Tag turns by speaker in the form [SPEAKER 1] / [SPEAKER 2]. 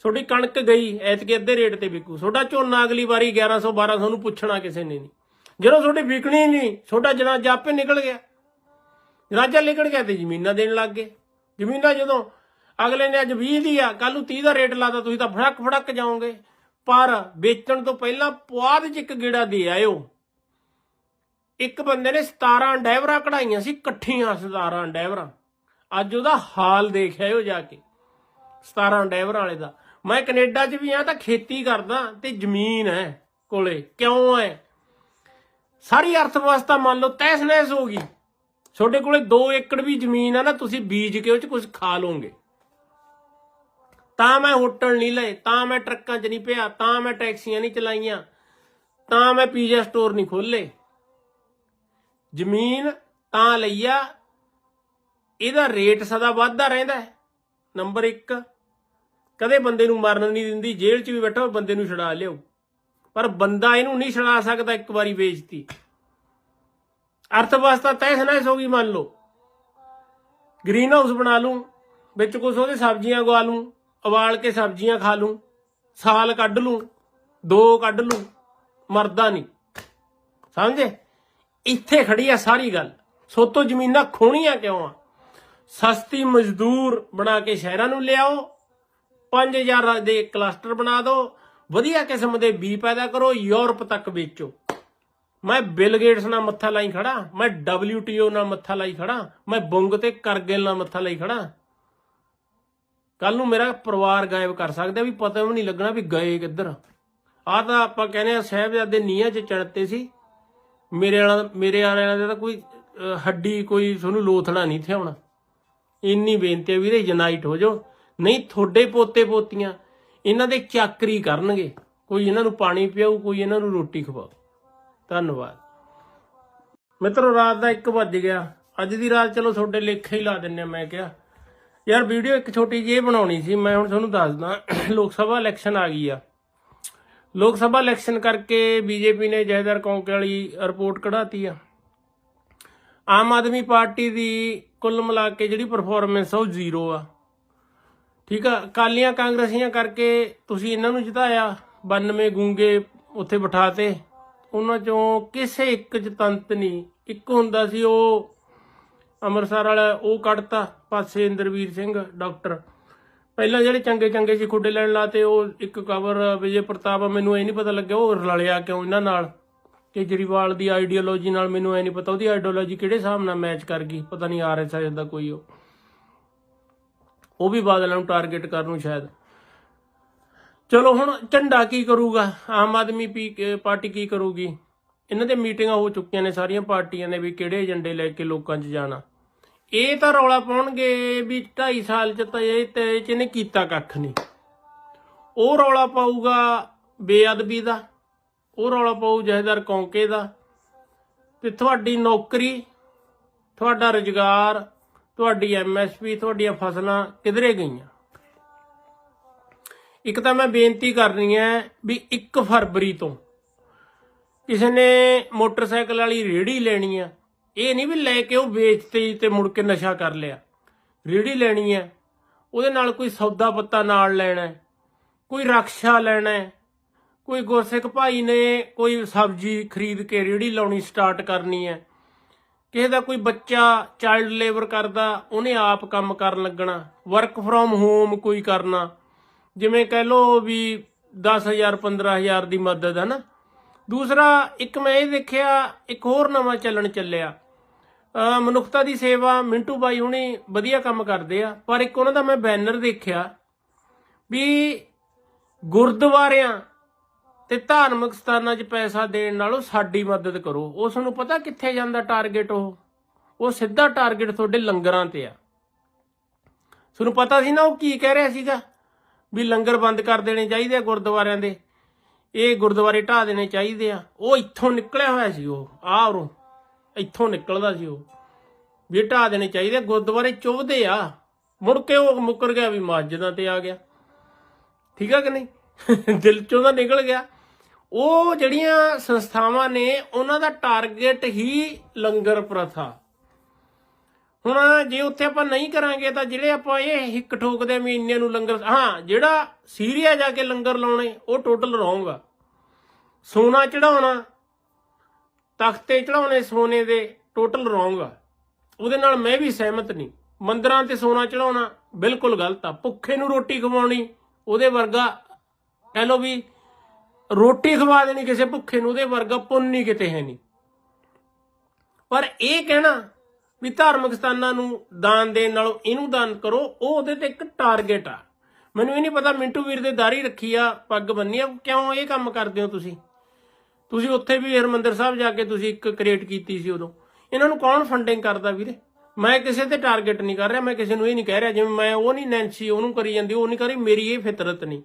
[SPEAKER 1] ਤੁਹਾਡੀ ਕਣਕ ਗਈ, ਐਤਕੀ ਅੱਧੇ ਰੇਟ ਤੇ ਵਿਕੂ। ਤੁਹਾਡਾ ਝੋਨਾ ਅਗਲੀ ਵਾਰੀ 1100 1200 ਨੂੰ ਪੁੱਛਣਾ ਕਿਸੇ ਨੇ ਨਹੀਂ। ਜਦੋਂ ਤੁਹਾਡੀ ਵਿਕਣੀ ਨਹੀਂ, ਤੁਹਾਡਾ ਜਨਾਜ਼ਾ ਆਪੇ ਨਿਕਲ ਗਿਆ। ਜਨਾਜ਼ਾ ਨਿਕਲ ਗਿਆ ਤੇ ਜ਼ਮੀਨਾਂ ਦੇਣ ਲੱਗ ਗਏ। ਜ਼ਮੀਨਾਂ ਜਦੋਂ ਅਗਲੇ ਨੇ ਅੱਜ 20 ਦੀ ਆ ਕੱਲ ਨੂੰ 30 ਦਾ ਰੇਟ ਲਾਤਾ, ਤੁਸੀਂ ਤਾਂ ਫੜਕ ਫੜਕ ਜਾਓਗੇ। ਪਰ ਵੇਚਣ ਤੋਂ ਪਹਿਲਾਂ ਪੁਆਧ 'ਚ ਇੱਕ ਗੇੜਾ ਦੇ ਆਇਓ। ਇੱਕ ਬੰਦੇ ਨੇ 17 ਡੈਵਰਾਂ ਕਢਾਈਆਂ ਸੀ, ਇਕੱਠੀਆਂ 17 ਡੈਵਰਾਂ। ਅੱਜ ਉਹਦਾ ਹਾਲ ਦੇਖਿਆ ਉਹ ਜਾ ਕੇ। 17 ਡੈਵਰਾਂ ਵਾਲੇ ਦਾ। ਮੈਂ ਕੈਨੇਡਾ 'ਚ ਵੀ ਆ ਤਾਂ ਖੇਤੀ ਕਰਦਾ ਤੇ ਜ਼ਮੀਨ ਹੈ ਕੋਲੇ, ਕਿਉਂ ਹੈ? ਸਾਰੀ ਅਰਥ ਵਿਵਸਥਾ ਮੰਨ ਲਓ ਤਹਿਸ ਨਹਿਸ ਹੋ ਗਈ। ਤੁਹਾਡੇ ਕੋਲੇ 2 ਏਕੜ ਵੀ ਜ਼ਮੀਨ ਆ ਨਾ, ਤੁਸੀਂ ਬੀਜ ਕੇ ਉਹ 'ਚ ਕੁਝ ਖਾ ਲਓਗੇ। ਤਾਂ ਮੈਂ ਹੋਟਲ ਨਹੀਂ ਲਏ, ਤਾਂ ਮੈਂ ਟਰੱਕਾਂ 'ਚ ਨਹੀਂ ਪਿਆ, ਤਾਂ ਮੈਂ ਟੈਕਸੀਆਂ ਨਹੀਂ ਚਲਾਈਆਂ, ਤਾਂ ਮੈਂ ਪੀਜ਼ਾ ਸਟੋਰ ਨਹੀਂ ਖੋਲੇ ਜ਼ਮੀਨ ਤਾਂ ਲਈਆ ਇਹਦਾ ਰੇਟ ਸਦਾ ਵੱਧਦਾ ਰਹਿੰਦਾ ਹੈ। ਨੰਬਰ 1 ਕਦੇ ਬੰਦੇ ਨੂੰ ਮਰਨ ਨਹੀਂ ਦਿੰਦੀ, ਜੇਲ੍ਹ 'ਚ ਵੀ ਬੈਠਾ ਬੰਦੇ ਨੂੰ ਛੁਡਾ ਲਿਓ ਪਰ ਬੰਦਾ ਇਹਨੂੰ ਨਹੀਂ ਛੁਡਾ ਸਕਦਾ ਇੱਕ ਵਾਰੀ ਵੇਚਤੀ ਅਰਥ ਵਿਵਸਥਾ ਤੈਸ ਨੈਸ ਹੋ ਗਈ ਮੰਨ ਲਓ। ਗ੍ਰੀਨ ਹਾਊਸ ਬਣਾ ਲੂੰ, ਵਿੱਚ ਕੁਛ ਉਹਦੇ ਸਬਜ਼ੀਆਂ ਉਗਾ ਲੂੰ, ਉਬਾਲ ਕੇ ਸਬਜ਼ੀਆਂ ਖਾ ਲੂੰ, ਸਾਲ ਕੱਢ ਲੂੰ, ਦੋ ਕੱਢ ਲੂੰ, ਮਰਦਾ ਨਹੀਂ। ਸਮਝੇ? ਇੱਥੇ ਖੜੀ ਆ ਸਾਰੀ ਗੱਲ। ਸੋਤੋ ਜ਼ਮੀਨਾਂ ਖੋਣੀਆਂ ਕਿਉਂ ਆ? ਸਸਤੀ ਮਜ਼ਦੂਰ ਬਣਾ ਕੇ ਸ਼ਹਿਰਾਂ ਨੂੰ ਲਿਆਓ 5000 ਦੇ ਕਲਸਟਰ ਬਣਾ ਦਿਓ ਵਧੀਆ ਕਿਸਮ ਦੇ ਬੀ ਪੈਦਾ ਕਰੋ, ਯੂਰਪ ਤੱਕ ਵੇਚੋ। ਮੈਂ ਬਿਲ ਗੇਟਸ ਨਾਲ ਮੱਥਾ ਲਾਈ ਖੜਾ, ਮੈਂ WTO ਨਾਲ ਮੱਥਾ ਲਾਈ ਖੜਾ, ਮੈਂ ਬੁੰਗ ਤੇ ਕਰਗਿਲ ਨਾਲ ਮੱਥਾ ਲਾਈ ਖੜਾ। ਕੱਲ ਨੂੰ ਮੇਰਾ ਪਰਿਵਾਰ ਗਾਇਬ ਕਰ ਸਕਦਾ, ਵੀ ਪਤਾ ਵੀ ਨਹੀਂ ਲੱਗਣਾ ਵੀ ਗਏ ਕਿੱਧਰ। ਆਹ ਤਾਂ ਆਪਾਂ ਕਹਿੰਦੇ ਆ ਸਾਹਿਬਜ਼ਾਦੇ ਨੀਹਾਂ 'ਚ ਚੜਤੇ ਸੀ। ਮੇਰੇ ਵਾਲਾ, ਮੇਰੇ ਵਾਲਿਆਂ ਦਾ ਤਾਂ ਕੋਈ ਹੱਡੀ ਕੋਈ ਤੁਹਾਨੂੰ ਲੋਥਣਾ ਨਹੀਂ ਥਿਆਉਣਾ ਇੰਨੀ ਬੇਨਤੀ ਵੀਰੇ ਯੂਨਾਈਟ ਹੋ ਜਾਓ। ਨਹੀਂ, ਤੁਹਾਡੇ ਪੋਤੇ ਪੋਤੀਆਂ, ਇਹਨਾਂ ਦੇ ਚਾਕਰੀ ਕਰਨਗੇ। ਕੋਈ ਇਹਨਾਂ ਨੂੰ ਪਾਣੀ ਪਿਆਊ, ਕੋਈ ਇਹਨਾਂ ਨੂੰ ਰੋਟੀ ਖਵਾਓ ਧੰਨਵਾਦ। ਮਿੱਤਰੋ, ਰਾਤ ਦਾ 1 ਵੱਜ ਗਿਆ। ਅੱਜ ਦੀ ਰਾਤ ਚਲੋ ਤੁਹਾਡੇ ਲੇਖੇ ਹੀ ਲਾ ਦਿੰਨੇ ਆ, ਮੈਂ ਕਿਹਾ। ਯਾਰ, ਵੀਡੀਓ ਇੱਕ ਛੋਟੀ ਜਿਹੀ ਬਣਾਉਣੀ ਸੀ, ਮੈਂ ਹੁਣ ਤੁਹਾਨੂੰ ਦੱਸਦਾ ਲੋਕ ਸਭਾ ਇਲੈਕਸ਼ਨ ਆ ਗਈ ਆ। ਲੋਕ ਸਭਾ ਇਲੈਕਸ਼ਨ ਕਰਕੇ ਬੀਜੇਪੀ ਨੇ ਜੈਦਰ ਕੌਂਕੇ ਵਾਲੀ ਰਿਪੋਰਟ ਕਢਾਤੀ ਆ। ਆਮ ਆਦਮੀ ਪਾਰਟੀ ਦੀ ਕੁੱਲ ਮਿਲਾ ਕੇ ਜਿਹੜੀ ਪਰਫਾਰਮੈਂਸ ਆ ਉਹ ਜ਼ੀਰੋ ਆ। ਠੀਕ ਆ ਕਾਲੀਆਂ ਕਾਂਗਰਸੀਆਂ ਕਰਕੇ ਤੁਸੀਂ ਇਹਨਾਂ ਨੂੰ ਜਿਤਾਇਆ 92 ਗੂੰਗੇ ਉੱਥੇ ਬਿਠਾਤੇ। ਉਹਨਾਂ ਚੋਂ ਕਿਸੇ ਇੱਕ ਚ ਤੰਤ ਨਹੀਂ ਇੱਕ ਹੁੰਦਾ ਸੀ ਉਹ ਅੰਮ੍ਰਿਤਸਰ ਵਾਲਾ ਉਹ ਕੱਢਤਾ ਪਾਸੇ ਇੰਦਰਵੀਰ ਸਿੰਘ ਡਾਕਟਰ। ਪਹਿਲਾਂ ਜਿਹੜੇ ਚੰਗੇ ਚੰਗੇ ਸੀ ਖੁੱਡੇ ਲੈਣ ਲਾਤੇ ਉਹ ਇੱਕ ਕਵਰ ਵਿਜੇ ਪ੍ਰਤਾਪ ਆ, ਮੈਨੂੰ ਇਹ ਨਹੀਂ ਪਤਾ ਲੱਗਿਆ ਉਹ ਰਲਿਆ ਕਿਉਂ ਇਹਨਾਂ ਨਾਲ? ਕੇਜਰੀਵਾਲ ਦੀ ਆਈਡੀਓਲੋਜੀ ਨਾਲ ਮੈਨੂੰ ਇਹ ਨਹੀਂ ਪਤਾ ਉਹਦੀ ਆਈਡੀਓਲੋਜੀ ਕਿਹੜੇ ਹਿਸਾਬ ਨਾਲ ਮੈਚ ਕਰ ਗਈ? ਪਤਾ ਨਹੀਂ ਆਰਐਸਐਸ ਦਾ ਕੋਈ ਉਹ। ਉਹ ਵੀ ਬਾਦਲਾਂ ਨੂੰ ਟਾਰਗੇਟ ਕਰਨ ਨੂੰ ਸ਼ਾਇਦ। ਚਲੋ ਹੁਣ ਝੰਡਾ ਕੀ ਕਰੂਗਾ? ਆਮ ਆਦਮੀ ਪੀ- ਪਾਰਟੀ ਕੀ ਕਰੂਗੀ? ਇਹਨਾਂ ਦੇ ਮੀਟਿੰਗਾਂ ਹੋ ਚੁੱਕੀਆਂ ਨੇ ਸਾਰੀਆਂ ਪਾਰਟੀਆਂ ਨੇ ਵੀ ਕਿਹੜੇ ਏਜੰਡੇ ਲੈ ਕੇ ਲੋਕਾਂ 'ਚ ਜਾਣਾ। ਇਹ ਤਾਂ ਰੌਲਾ ਪਾਉਣਗੇ ਵੀ 2.5 ਸਾਲ 'ਚ ਤਾਂ ਇਹ ਤੇ ਚ ਇਹਨੇ ਕੀਤਾ ਕੱਖ ਨਹੀਂ। ਉਹ ਰੌਲਾ ਪਾਊਗਾ ਬੇਅਦਬੀ ਦਾ, ਉਹ ਰੌਲਾ ਪਾਊ ਜਹੇਦਾਰ ਕੌਂਕੇ ਦਾ ਤੇ ਤੁਹਾਡੀ ਨੌਕਰੀ, ਤੁਹਾਡਾ ਰੁਜ਼ਗਾਰ ਤੁਹਾਡੀ ਐਮਐਸਪੀ ਤੁਹਾਡੀਆਂ ਫਸਲਾਂ ਕਿਧਰੇ ਗਈਆਂ? ਇੱਕ ਤਾਂ ਮੈਂ ਬੇਨਤੀ ਕਰਨੀ ਹੈ ਵੀ 1 ਫਰਵਰੀ ਤੋਂ ਕਿਸੇ ਨੇ ਮੋਟਰਸਾਈਕਲ ਵਾਲੀ ਰੇੜੀ ਲੈਣੀ ਆ। ਇਹ ਨਹੀਂ ਵੀ ਲੈ ਕੇ ਉਹ ਵੇਚਤੇ ਤੇ ਮੁੜ ਕੇ ਨਸ਼ਾ ਕਰ ਲਿਆ। ਰੇੜੀ ਲੈਣੀ ਹੈ ਉਹਦੇ ਨਾਲ ਕੋਈ ਸੌਦਾ ਪੱਤਾ ਨਾਲ ਲੈਣਾ ਕੋਈ ਰਕਸ਼ਾ ਲੈਣਾ ਕੋਈ ਗੁਰਸਿੱਖ ਭਾਈ ਨੇ ਕੋਈ ਸਬਜ਼ੀ ਖਰੀਦ ਕੇ ਰੇੜੀ ਲਾਉਣੀ ਸਟਾਰਟ ਕਰਨੀ ਹੈ। ਕਿਸੇ ਦਾ ਕੋਈ ਬੱਚਾ ਚਾਈਲਡ ਲੇਬਰ ਕਰਦਾ, ਉਹਨੇ ਆਪ ਕੰਮ ਕਰਨ ਲੱਗਣਾ ਵਰਕ ਫਰੋਮ ਹੋਮ ਕੋਈ ਕਰਨਾ। ਜਿਵੇਂ ਕਹਿ ਲੋ ਵੀ 10000 15000 ਦੀ ਮਦਦ ਹੈ ਨਾ। ਦੂਸਰਾ, ਇੱਕ ਮੈਂ ਇਹ ਦੇਖਿਆ, ਇੱਕ ਹੋਰ ਨਵਾਂ ਚੱਲਣ ਚੱਲਿਆ। ਮਨੁੱਖਤਾ ਦੀ ਸੇਵਾ, ਮਿੰਟੂ ਬਾਈ ਹੁਣੀ ਵਧੀਆ ਕੰਮ ਕਰਦੇ ਆ, ਪਰ ਇੱਕ ਉਹਨਾਂ ਦਾ ਮੈਂ ਬੈਨਰ ਦੇਖਿਆ ਵੀ ਗੁਰਦੁਆਰਿਆਂ ਤੇ ਧਾਰਮਿਕ ਸਥਾਨਾਂ 'ਚ ਪੈਸਾ ਦੇਣ ਨਾਲੋਂ ਸਾਡੀ ਮਦਦ ਕਰੋ। ਉਸ ਨੂੰ ਪਤਾ ਕਿੱਥੇ ਜਾਂਦਾ ਟਾਰਗੇਟ ਉਹ? ਉਹ ਸਿੱਧਾ ਟਾਰਗੇਟ ਤੁਹਾਡੇ ਲੰਗਰਾਂ ਤੇ ਆ। ਤੁਹਾਨੂੰ ਪਤਾ ਸੀ ਨਾ ਉਹ ਕੀ ਕਹਿ ਰਿਹਾ ਸੀਗਾ? ਵੀ ਲੰਗਰ ਬੰਦ ਕਰ ਦੇਣੇ ਚਾਹੀਦੇ ਆ ਗੁਰਦੁਆਰਿਆਂ ਦੇ। ਇਹ ਗੁਰਦੁਆਰੇ ਢਾ ਦੇਣੇ ਚਾਹੀਦੇ ਆ। ਉਹ ਇੱਥੋਂ ਨਿਕਲਿਆ ਹੋਇਆ ਸੀ ਉਹ ਆਹ ਉਰੋਂ। ਇੱਥੋਂ ਨਿਕਲਦਾ ਸੀ ਉਹ। ਵੀ ਢਾ ਦੇਣੇ ਚਾਹੀਦੇ ਆ, ਗੁਰਦੁਆਰੇ ਚੁੱਭਦੇ ਆ। ਮੁੜ ਕੇ ਉਹ ਮੁੱਕਰ ਗਿਆ ਵੀ ਮਸਜਿਦਾਂ ਤੇ ਆ ਗਿਆ। ਠੀਕ ਆ ਕਿ ਨਹੀਂ? ਦਿਲ ਚੋਂ ਤਾਂ ਨਿਕਲ ਗਿਆ। ਉਹ ਜਿਹੜੀਆਂ ਸੰਸਥਾਵਾਂ ਨੇ, ਉਹਨਾਂ ਦਾ ਟਾਰਗੇਟ ਹੀ ਲੰਗਰ ਪ੍ਰਥਾ। ਹੁਣ ਜੇ ਉੱਥੇ ਆਪਾਂ ਨਹੀਂ ਕਰਾਂਗੇ, ਤਾਂ ਜਿਹੜੇ ਆਪਾਂ ਇਹ ਹਿੱਕ ਠੋਕਦੇ ਆ ਵੀ ਇੰਨੇ ਨੂੰ ਲੰਗਰ, ਹਾਂ, ਜਿਹੜਾ ਸੀਰੀਆ ਜਾ ਕੇ ਲੰਗਰ ਲਾਉਣੇ, ਉਹ ਟੋਟਲ ਰੋਂਗ ਆ। ਸੋਨਾ ਚੜਾਉਣਾ ਤਖਤੇ ਚੜਾਉਣੇ ਸੋਨੇ ਦੇ ਟੋਟਲ ਰੋਂਗ ਆ। ਉਹਦੇ ਨਾਲ ਮੈਂ ਵੀ ਸਹਿਮਤ ਨਹੀਂ। ਮੰਦਰਾਂ ਤੇ ਸੋਨਾ ਚੜਾਉਣਾ ਬਿਲਕੁਲ ਗਲਤ ਆ। ਭੁੱਖੇ ਨੂੰ ਰੋਟੀ ਖਵਾਉਣੀ, ਉਹਦੇ ਵਰਗਾ ਕਹਿ ਲੋ ਵੀ ਰੋਟੀ ਖਵਾ ਦੇਣੀ ਕਿਸੇ ਭੁੱਖੇ ਨੂੰ, ਉਹਦੇ ਵਰਗਾ ਪੁੰਨ ਨਹੀਂ ਕਿਤੇ ਹੈ ਨਹੀਂ। ਪਰ ਇਹ ਕਹਿਣਾ ਵੀ ਧਾਰਮਿਕ ਸਥਾਨਾਂ ਨੂੰ ਦਾਨ ਦੇਣ ਨਾਲੋਂ ਇਹਨੂੰ ਦਾਨ ਕਰੋ, ਉਹ ਉਹਦੇ ਤੇ ਇੱਕ ਟਾਰਗੇਟ ਆ। ਮੈਨੂੰ ਇਹ ਨਹੀਂ ਪਤਾ ਮਿੰਟੂ ਵੀਰ ਦੇ ਦਾੜੀ ਰੱਖੀ ਆ, ਪੱਗ ਬੰਨੀ ਆ, ਕਿਉਂ ਇਹ ਕੰਮ ਕਰਦੇ ਹੋ ਤੁਸੀਂ? ਤੁਸੀਂ ਉੱਥੇ ਵੀ ਹਰਮੰਦਰ ਸਾਹਿਬ ਜਾ ਕੇ ਤੁਸੀਂ ਇੱਕ ਕ੍ਰੀਏਟ ਕੀਤੀ ਸੀ ਉਦੋਂ। ਇਹਨਾਂ ਨੂੰ ਕੌਣ ਫੰਡਿੰਗ ਕਰਦਾ ਵੀਰੇ? ਮੈਂ ਕਿਸੇ ਤੇ ਟਾਰਗੇਟ ਨਹੀਂ ਕਰ ਰਿਹਾ, ਮੈਂ ਕਿਸੇ ਨੂੰ ਇਹ ਨਹੀਂ ਕਹਿ ਰਿਹਾ, ਜਿਵੇਂ ਮੈਂ ਉਹ ਨਹੀਂ ਨੈਂਸੀ ਉਹਨੂੰ ਕਰੀ ਜਾਂਦੀ, ਉਹ ਨਹੀਂ ਕਰੀ ਮੇਰੀ ਇਹ ਫਿਤਰਤ ਨਹੀਂ।